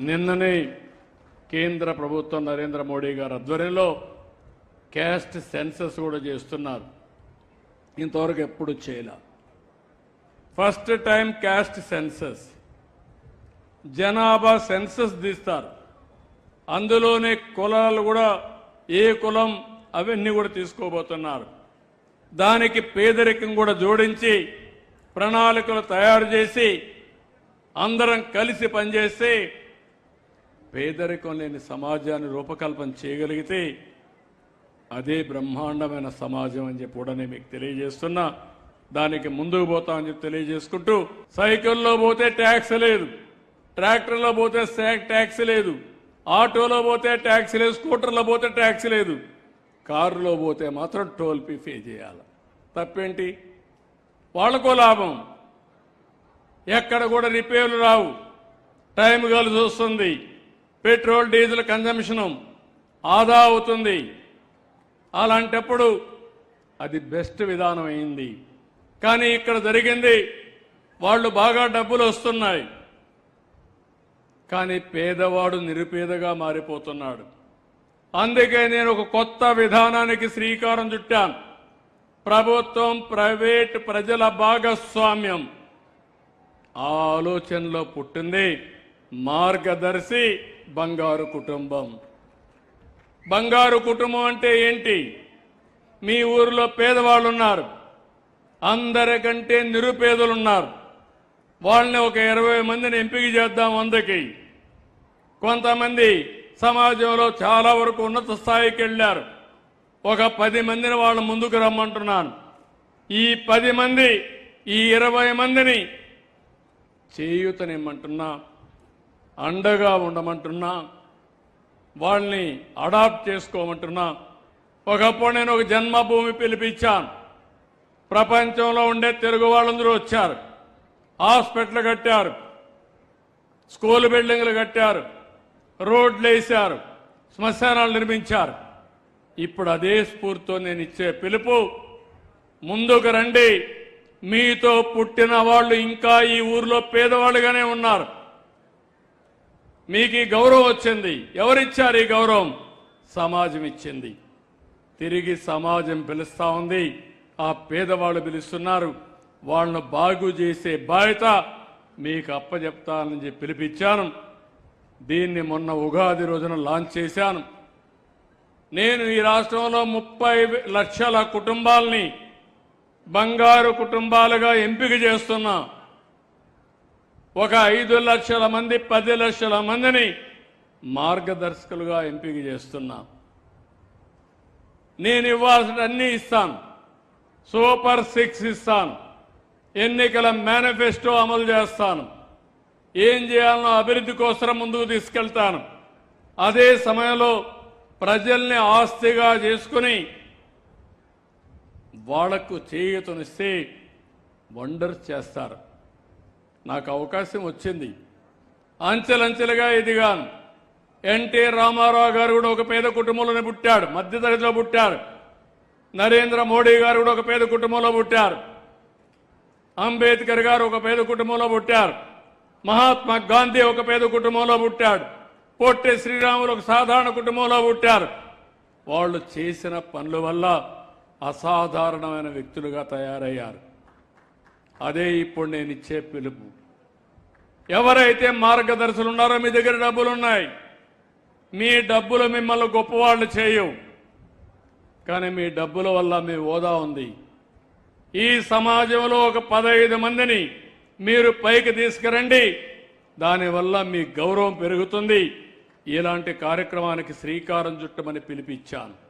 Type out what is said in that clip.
నిన్ననే కేంద్ర ప్రభుత్వం నరేంద్ర మోడీ గారి ఆధ్వర్యంలో క్యాస్ట్ సెన్సస్ కూడా చేస్తున్నారు. ఇంతవరకు ఎప్పుడు చేయలే. First time caste census. జనాభా సెన్సస్ తీస్తారు. అందులోనే కులాలు కూడా ఏ కులం అవన్నీ కూడా తీసుకోబోతున్నారు. దానికి పేదరికం కూడా జోడించి ప్రణాళికలు తయారు చేసి అందరం కలిసి పనిచేస్తే పేదరికం లేని సమాజాన్ని రూపకల్పన చేయగలిగితే అదే బ్రహ్మాండమైన సమాజం అని చెప్పి కూడా నేను మీకు తెలియజేస్తున్నా. దానికి ముందుకు పోతామని చెప్పి తెలియజేసుకుంటూ సైకిల్లో పోతే ట్యాక్స్ లేదు ట్రాక్టర్లో పోతే ట్యాక్స్ లేదు ఆటోలో పోతే ట్యాక్స్ లేదు స్కూటర్లో పోతే ట్యాక్స్ లేదు కారులో పోతే మాత్రం టోల్ ఫీ పే చేయాలి. తప్పేంటి? వాళ్ళకో లాభం. ఎక్కడ కూడా రిపేర్లు రావు. టైం కలిసి వస్తుంది. పెట్రోల్ డీజిల్ కన్జంప్షను ఆదా అవుతుంది. అలాంటప్పుడు అది బెస్ట్ విధానం అయింది. కానీ ఇక్కడ జరిగింది వాళ్ళు బాగా డబ్బులు వస్తున్నాయి. కానీ పేదవాడు నిరుపేదగా మారిపోతున్నాడు. అందుకే నేను ఒక కొత్త విధానానికి శ్రీకారం చుట్టాను. ప్రభుత్వం ప్రైవేట్ ప్రజల భాగస్వామ్యం. ఆలోచనలో పుట్టింది మార్గదర్శి బంగారు కుటుంబం. బంగారు కుటుంబం అంటే ఏంటి? మీ ఊరిలో పేదవాళ్ళు ఉన్నారు అందరికంటే నిరుపేదలు ఉన్నారు వాళ్ళని ఒక ఇరవై మందిని ఎంపిక చేద్దాం వందకి కొంతమంది సమాజంలో చాలా వరకు ఉన్నత స్థాయికి వెళ్ళారు. ఒక పది మందిని వాళ్ళ ముందుకు రమ్మంటున్నాను. ఈ పది మంది ఈ ఇరవై మందిని చేయూతనిమ్మంటున్నా. అండగా ఉండమంటున్నా వాళ్ళని అడాప్ట్ చేసుకోమంటున్నా. ఒకప్పుడు నేను ఒక జన్మభూమి పిలిపించాను. ప్రపంచంలో ఉండే తెలుగు వాళ్ళందరూ వచ్చారు. హాస్పిటల్ కట్టారు. స్కూల్ బిల్డింగ్లు కట్టారు. రోడ్లు వేశారు. శ్మశానాలు నిర్మించారు. ఇప్పుడు అదే స్ఫూర్తితో నేను ఇచ్చే పిలుపు ముందుకు రండి. మీతో పుట్టిన వాళ్ళు ఇంకా ఈ ఊర్లో పేదవాళ్ళుగానే ఉన్నారు. మీకు ఈ గౌరవం వచ్చింది. ఎవరిచ్చారు ఈ గౌరవం? సమాజం ఇచ్చింది. తిరిగి సమాజం పిలుస్తూ ఉంది. ఆ పేదవాళ్ళు పిలుస్తున్నారు. వాళ్ళను బాగు చేసే బాధ్యత మీకు అప్పచెప్తానని చెప్పి పిలిపించాను. దీన్ని మొన్న ఉగాది రోజున లాంచ్ చేశాను. నేను ఈ రాష్ట్రంలో ముప్పై లక్షల కుటుంబాలని బంగారు కుటుంబాలుగా ఎంపిక చేస్తున్నా. ఒక ఐదు లక్షల మంది పది లక్షల మందిని మార్గదర్శకులుగా ఎంపిక చేస్తున్నా. నేను ఇవ్వాల్సిన అన్నీ ఇస్తాను. సూపర్ సిక్స్ ఇస్తాను. ఎన్నికల మేనిఫెస్టో అమలు చేస్తాను. ఏం చేయాలనో అభివృద్ధి కోసం ముందుకు తీసుకెళ్తాను. అదే సమయంలో ప్రజల్ని ఆస్తిగా చేసుకుని వాళ్ళకు చేయూతనిస్తే వండర్స్ చేస్తారు. నాకు అవకాశం వచ్చింది. అంచెలంచెలుగా ఎదిగాను. ఎన్టీ రామారావు గారు కూడా ఒక పేద కుటుంబంలోనే పుట్టాడు. మధ్యతరగతిలో పుట్టారు. నరేంద్ర మోడీ గారు కూడా ఒక పేద కుటుంబంలో పుట్టారు. అంబేద్కర్ గారు ఒక పేద కుటుంబంలో పుట్టారు. మహాత్మా గాంధీ ఒక పేద కుటుంబంలో పుట్టాడు. పొట్టి శ్రీరాములు ఒక సాధారణ కుటుంబంలో పుట్టారు. వాళ్ళు చేసిన పనుల వల్ల అసాధారణమైన వ్యక్తులుగా తయారయ్యారు. అదే ఇప్పుడు నేను ఇచ్చే పిలుపు. ఎవరైతే మార్గదర్శులు ఉన్నారో మీ దగ్గర డబ్బులు ఉన్నాయి మీ డబ్బులు మిమ్మల్ని గొప్పవాళ్ళు చేయవు కానీ మీ డబ్బుల వల్ల మీ హోదా ఉంది. ఈ సమాజంలో ఒక పదహైదు మందిని మీరు పైకి తీసుకురండి. దానివల్ల మీ గౌరవం పెరుగుతుంది. ఇలాంటి కార్యక్రమానికి శ్రీకారం చుట్టమని పిలిపించాను.